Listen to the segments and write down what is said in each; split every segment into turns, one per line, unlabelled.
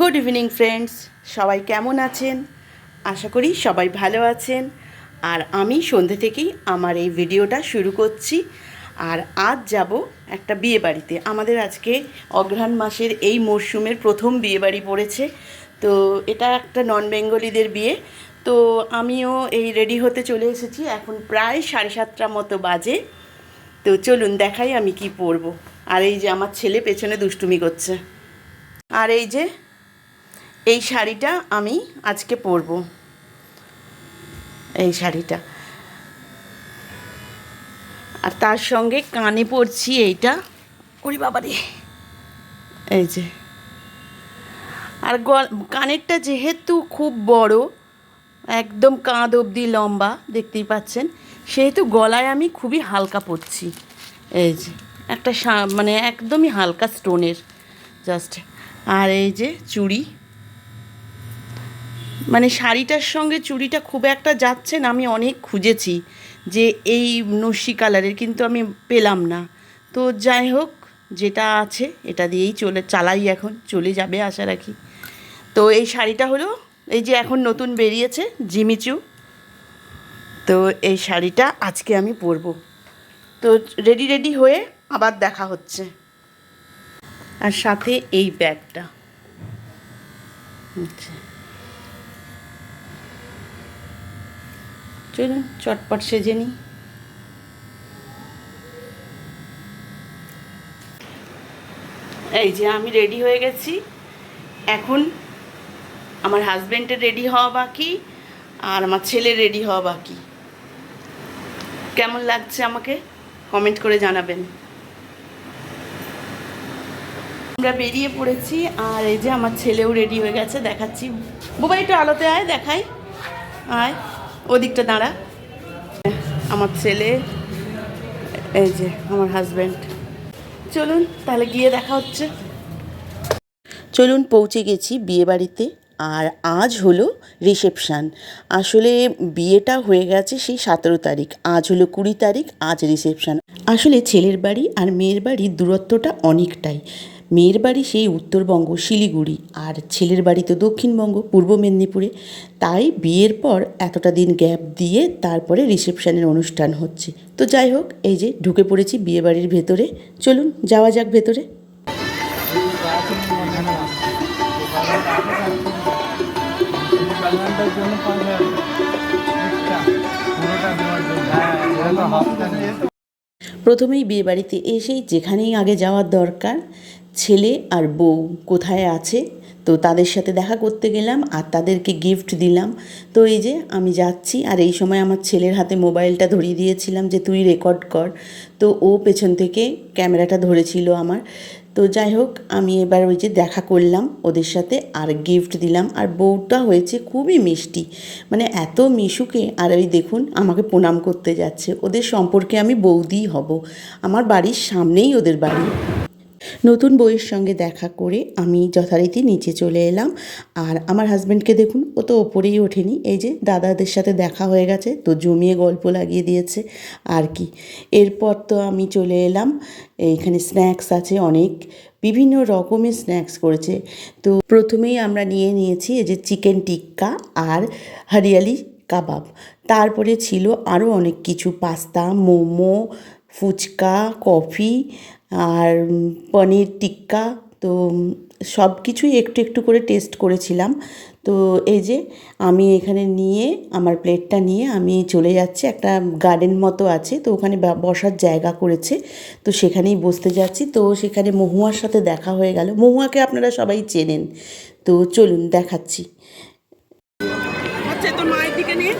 Good evening friends সবাই কেমন আছেন? আশা করি সবাই ভালো আছেন। আর আমি সন্ধ্যে থেকেই আমার এই ভিডিওটা শুরু করছি। আর আজ যাব একটা বিয়ে বাড়িতে। আমাদের আজকে অঘ্রাণ মাসের এই মরশুমের প্রথম বিয়ে বাড়ি পড়েছে। তো এটা একটা নন বেঙ্গলিদের বিয়ে। তো আমিও এই রেডি হতে চলে এসেছি। এখন প্রায় সাড়ে সাতটা মতো বাজে। তো চলুন দেখাই আমি কি পরবো। আর এই যে আমার ছেলে পেছনে দুষ্টুমি করছে। আর এই যে এই শাড়িটা আমি আজকে পরব। এই শাড়িটা। আর তার সঙ্গে কানে পরছি এইটা। ওরে বাবারে এই যে। আর কানেরটা যেহেতু খুব বড় একদম কাঁধ অবধি লম্বা দেখতেই পাচ্ছেন সেহেতু গলায় আমি খুবই হালকা পরছি। এই যে একটা মানে একদমই হালকা স্টোনের জাস্ট। আর এই যে চুড়ি। মানে শাড়িটার সঙ্গে চুড়িটা খুব একটা যাচ্ছে না, আমি অনেক খুঁজেছি যে এই নস্যি কালারের, কিন্তু আমি পেলাম না। তো যাই হোক, যেটা আছে এটা দিয়েই চলে, চালাই এখন, চলে যাবে আশা রাখি। তো এই শাড়িটা হলো, এই যে এখন নতুন বেরিয়েছে জিমিচু তো এই শাড়িটা আজকে আমি পরবো। তো রেডি রেডি হয়ে আবার দেখা হচ্ছে। আর সাথে এই ব্যাগটা। আচ্ছা। চলুন, চটপট সেজে নিই। এই যে আমি রেডি হয়ে গেছি। এখন আমার হাজব্যান্ডের রেডি হওয়া বাকি আর আমার ছেলের রেডি হওয়া বাকি। কেমন লাগছে আমাকে? কমেন্ট করে জানাবেন। আমরা বেরিয়ে পড়েছি আর এই যে আমার ছেলেও রেডি হয়ে গেছে, দেখাচ্ছি। বুবা একটু আলোতে আয়, দেখাই। আয়। ওদিকটা দাঁড়া। আমার ছেলে, এই যে আমার হাজব্যান্ড চলুন, তাহলে গিয়ে দেখা হচ্ছে। চলুন, পৌঁছে গেছি বিয়েবাড়িতে। আর আজ হলো রিসেপশান আসলে বিয়েটা হয়ে গেছে সেই সতেরো তারিখ। আজ হলো কুড়ি তারিখ, আজ রিসেপশান আসলে ছেলের বাড়ি আর মেয়ের বাড়ির দূরত্বটা অনেকটাই। মেয়ের বাড়ি সেই উত্তরবঙ্গ, শিলিগুড়ি। আর ছেলের বাড়ি তো দক্ষিণবঙ্গ, পূর্ব মেদিনীপুরে। তাই বিয়ের পর এতটা দিন গ্যাপ দিয়ে তারপরে রিসেপশানের অনুষ্ঠান হচ্ছে। তো যাই হোক, এই যে ঢুকে পড়েছি বিয়ে বাড়ির ভেতরে। চলুন, যাওয়া যাক ভেতরে। প্রথমেই বিয়েবাড়িতে এসেই যেখানেই আগে যাওয়ার দরকার ছেলে আর বউ কোথায় আছে? তো তাদের সাথে দেখা করতে গেলাম আর তাদেরকে গিফট দিলাম। তো এই যে আমি যাচ্ছি আর এই সময় আমার ছেলের হাতে মোবাইলটা ধরিয়ে দিয়েছিলাম যে তুই রেকর্ড কর। তো ও পেছন থেকে ক্যামেরাটা ধরেছিল আমার। তো যাই হোক, আমি এবার ওই যে দেখা করলাম ওদের সাথে আর গিফট দিলাম। আর বউটা হয়েছে খুবই মিষ্টি। মানে এত মিশুকে আর ওই দেখুন আমাকে প্রণাম করতে যাচ্ছে। ওদের সম্পর্কে আমি বৌদিই হব। আমার বাড়ির সামনেই ওদের বাড়ি। নতুন বইয়ের সঙ্গে দেখা করে আমি যথারীতি নিচে চলে এলাম। আর আমার হাজব্যান্ডকে দেখুন, ও তো ওপরেই ওঠেনি। এই যে দাদাদের সাথে দেখা হয়ে গেছে, তো জমিয়ে গল্প লাগিয়ে দিয়েছে। আর কি। এরপর তো আমি চলে এলাম। এইখানে স্ন্যাক্স আছে অনেক। বিভিন্ন রকমের স্ন্যাক্স করেছে। তো প্রথমেই আমরা নিয়ে নিয়েছি এই যে চিকেন টিক্কা আর হরিয়ালি কাবাব। তারপরে ছিল আরও অনেক কিছু। পাস্তা, মোমো, ফুচকা, কফি আর পনির টিক্কা তো সব কিছুই একটু একটু করে টেস্ট করেছিলাম। তো এই যে আমি এখানে নিয়ে আমার প্লেটটা নিয়ে আমি চলে যাচ্ছি একটা গার্ডেন মতো আছে তো ওখানে বসার জায়গা করেছে। তো সেখানেই বসতে যাচ্ছি তো সেখানে মহুয়ার সাথে দেখা হয়ে গেল। মহুয়াকে আপনারা সবাই চেনেন। তো চলুন দেখাচ্ছি। হচ্ছে তোর মায়ের দিকে নিয়ে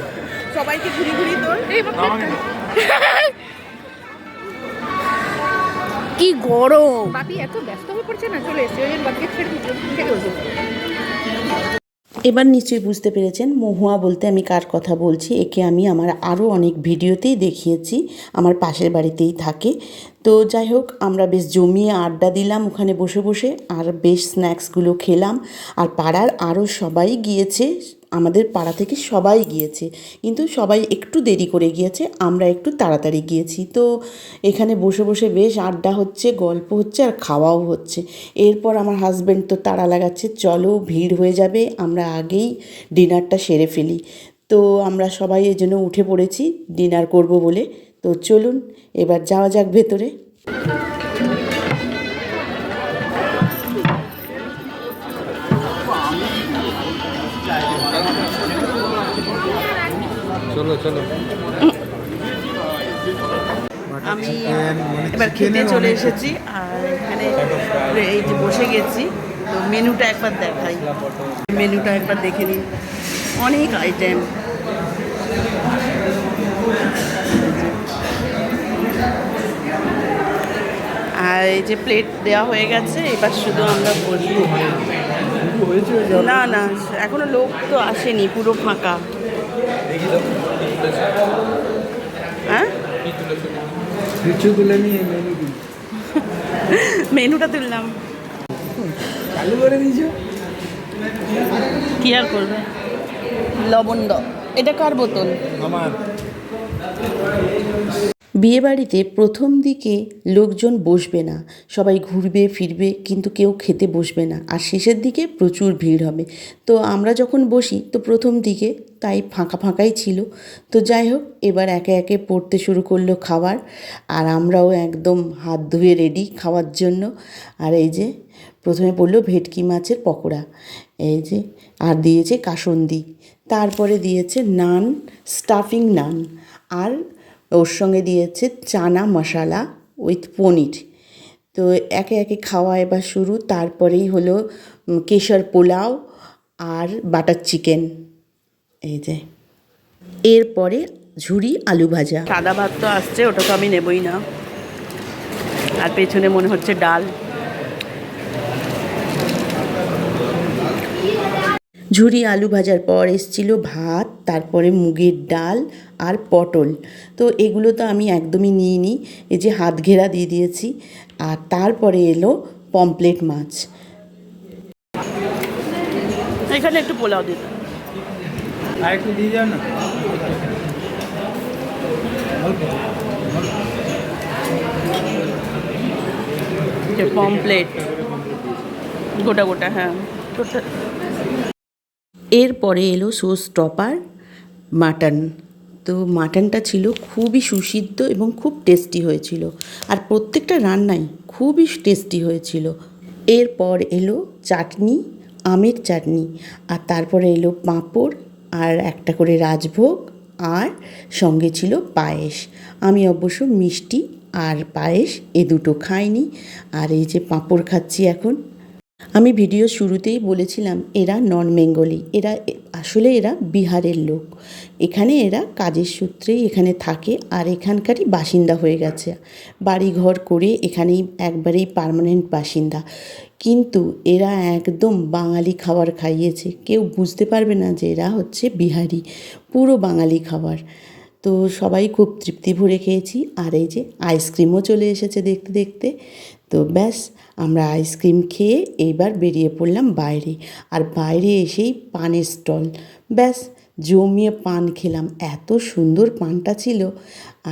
সবাইকে ঘুরি ঘুরি তোর। কি গরম।
বাপি এত ব্যস্ত হয়ে পড়ছে না চলে এসে ওই জন্য বাপিকে ছেড়ে।
এবার নিশ্চয়ই বুঝতে পেরেছেন মহুয়া বলতে আমি কার কথা বলছি একে আমি আমার আরও অনেক ভিডিওতেই দেখিয়েছি আমার পাশের বাড়িতেই থাকে। তো যাই হোক আমরা বেশ জমিয়ে আড্ডা দিলাম ওখানে বসে বসে আর বেশ স্ন্যাক্সগুলো খেলাম আর পাড়ার আরও সবাই গিয়েছে আমাদের পাড়া থেকে সবাই গিয়েছে। কিন্তু সবাই একটু দেরি করে গিয়েছে, আমরা একটু তাড়াতাড়ি গিয়েছি। তো এখানে বসে বসে বেশ আড্ডা হচ্ছে, গল্প হচ্ছে আর খাওয়াও হচ্ছে। এরপর আমার হাজব্যান্ড তো তাড়া লাগাচ্ছে, চলো ভিড় হয়ে যাবে, আমরা আগেই ডিনারটা সেরে ফেলি। তো আমরা সবাই এই জন্য উঠে পড়েছি, ডিনার করব বলে। তো চলুন, এবার যাওয়া যাক ভেতরে। আমি এবার খেতে চলে এসেছি আর এখানে এই যে বসে গেছি তো মেনুটা একবার দেখাই। মেনুটা একবার দেখে নিন অনেক আইটেম আর এই যে প্লেট দেওয়া হয়ে গেছে এবার শুধু আমরা বসবো। না না এখনও লোক তো আসেনি পুরো ফাঁকা। হ্যাঁ?
কিছু মেনু
মেনুটা তুললাম।
চালু করে দিয়েছ?
কি আর করবে? লবণ এটা কার বোতল?
আমার।
বিয়েবাড়িতে প্রথম দিকে লোকজন বসবে না। সবাই ঘুরবে, ফিরবে, কিন্তু কেউ খেতে বসবে না। আর শেষের দিকে প্রচুর ভিড় হবে। তো আমরা যখন বসি, তো প্রথম দিকে তাই ফাঁকা ফাঁকাই ছিল। তো যাই হোক, এবার একে একে পড়তে শুরু করল খাবার। আর আমরাও একদম হাত ধুয়ে রেডি খাওয়ার জন্য। আর এই যে, প্রথমে পড়ল ভেটকি মাছের পকোড়া। এই যে, আর দিয়েছে কাসন্দি। তারপরে দিয়েছে নান স্টাফিং নান। আর ওর সঙ্গে দিয়েছে চানা মশালা উইথ পনির। তো একে একে খাওয়া এবার শুরু। তারপরেই হলো কেশর পোলাও আর বাটার চিকেন। এই যে। এরপরে ঝুড়ি আলু ভাজা। সাদা ভাত তো আসছে ওটা তো আমি নেবই না। আর পেছনে মনে হচ্ছে ডাল। ঝুরি আলু ভাজার পর এসছিল ভাত তারপরে মুগের ডাল আর পটল। তো এগুলো তো আমি একদমই নিইনি এই যে হাত ঘেরা দিয়ে দিয়েছি। আর তারপরে এলো পমপ্লেট মাছ। এখানে একটু পোলাও দিত
আর একটু দিয়ে যাও না?
পমপ্লেট গোটা গোটা হ্যাঁ। এরপরে এলো সোস টপার, মাটন। তো মাটনটা ছিল খুবই সুসিদ্ধ এবং খুব টেস্টি হয়েছিল। আর প্রত্যেকটা রান্নাই খুবই টেস্টি হয়েছিল। এরপর এলো চাটনি, আমের চাটনি, আর তারপরে এলো পাঁপড়, আর একটা করে রাজভোগ, আর সঙ্গে ছিল পায়েস। আমি অবশ্য মিষ্টি আর পায়েস এ দুটো খাইনি। আর এই যে পাঁপড় খাচ্ছি এখন আমি ভিডিও শুরুতেই বলেছিলাম, এরা নন বেঙ্গলি, এরা আসলে এরা বিহারের লোক। এখানে এরা কাজের সূত্রেই এখানে থাকে আর এখানকারই বাসিন্দা হয়ে গেছে। বাড়ি ঘর করে এখানেই একবারেই পার্মানেন্ট বাসিন্দা। কিন্তু এরা একদম বাঙালি খাবার খাইয়েছে। কেউ বুঝতে পারবে না যে এরা হচ্ছে বিহারি, পুরো বাঙালি খাবার। তো সবাই খুব তৃপ্তি ভরে খেয়েছি। আর এই যে আইসক্রিমও চলে এসেছে দেখতে দেখতে। তো ব্যাস, আমরা আইসক্রিম খেয়ে এইবার বেরিয়ে পড়লাম বাইরে। আর বাইরে এসেই পানের স্টল। ব্যাস, জমিয়ে পান খেলাম। এত সুন্দর পানটা ছিল।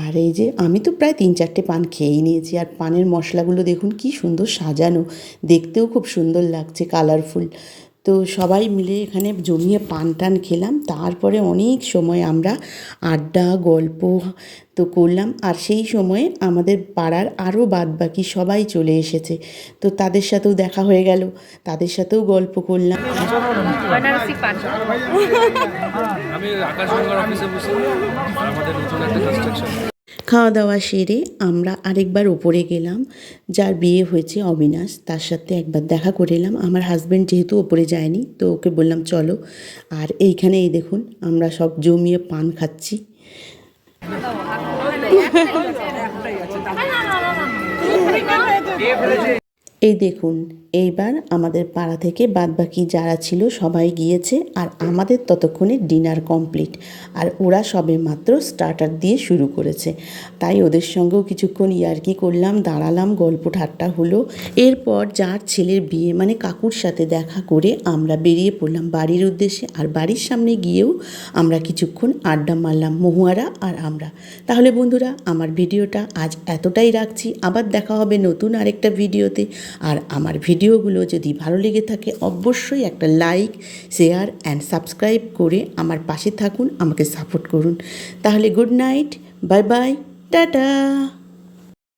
আর এই যে, আমি তো প্রায় তিন চারটে পান খেয়েই নিয়েছি। আর পানের মশলাগুলো দেখুন কি সুন্দর সাজানো। দেখতেও খুব সুন্দর লাগছে কালারফুল তো সবাই মিলে এখানে জমিয়ে পান টান খেলাম। তারপরে অনেক সময় আমরা আড্ডা গল্প তো করলাম। আর সেই সময়ে আমাদের পাড়ার আরও বাদবাকি সবাই চলে এসেছে। তো তাদের সাথেও দেখা হয়ে গেল। তাদের সাথেও গল্প করলাম।
বেনারসি
আমি আকাশগঙ্গার অফিসে বসে আমাদের নতুন একটা কনস্ট্রাকশন
খাওয়া দাওয়া সেরে আমরা আরেকবার ওপরে গেলাম যার বিয়ে হয়েছে অবিনাশ। তার সাথে একবার দেখা করে এলাম। আমার হাজব্যান্ড যেহেতু ওপরে যায়নি তো ওকে বললাম চলো। আর এইখানে এই দেখুন আমরা সব জমিয়ে পান খাচ্ছি। এই দেখুন, এইবার আমাদের পাড়া থেকে বাদবাকি যারা ছিল সবাই গিয়েছে আর আমাদের ততক্ষণে ডিনার কমপ্লিট। আর ওরা সবে মাত্র স্টার্টার দিয়ে শুরু করেছে। তাই ওদের সঙ্গেও কিছুক্ষণ ইয়ার্কি করলাম, দাঁড়ালাম, গল্প ঠাট্টা হলো। এরপর যার ছেলের বিয়ে মানে কাকুর সাথে দেখা করে আমরা বেরিয়ে পড়লাম বাড়ির উদ্দেশ্যে আর বাড়ির সামনে গিয়েও আমরা কিছুক্ষণ আড্ডা মারলাম মহুয়ারা আর আমরা। তাহলে বন্ধুরা, আমার ভিডিওটা আজ এতটাই রাখছি। আবার দেখা হবে নতুন আরেকটা ভিডিওতে। আর আমার ভিডিওগুলো যদি ভালো লেগে থাকে, অবশ্যই একটা লাইক শেয়ার অ্যান্ড সাবস্ক্রাইব করে আমার পাশে থাকুন, আমাকে সাপোর্ট করুন। তাহলে good night bye bye tata!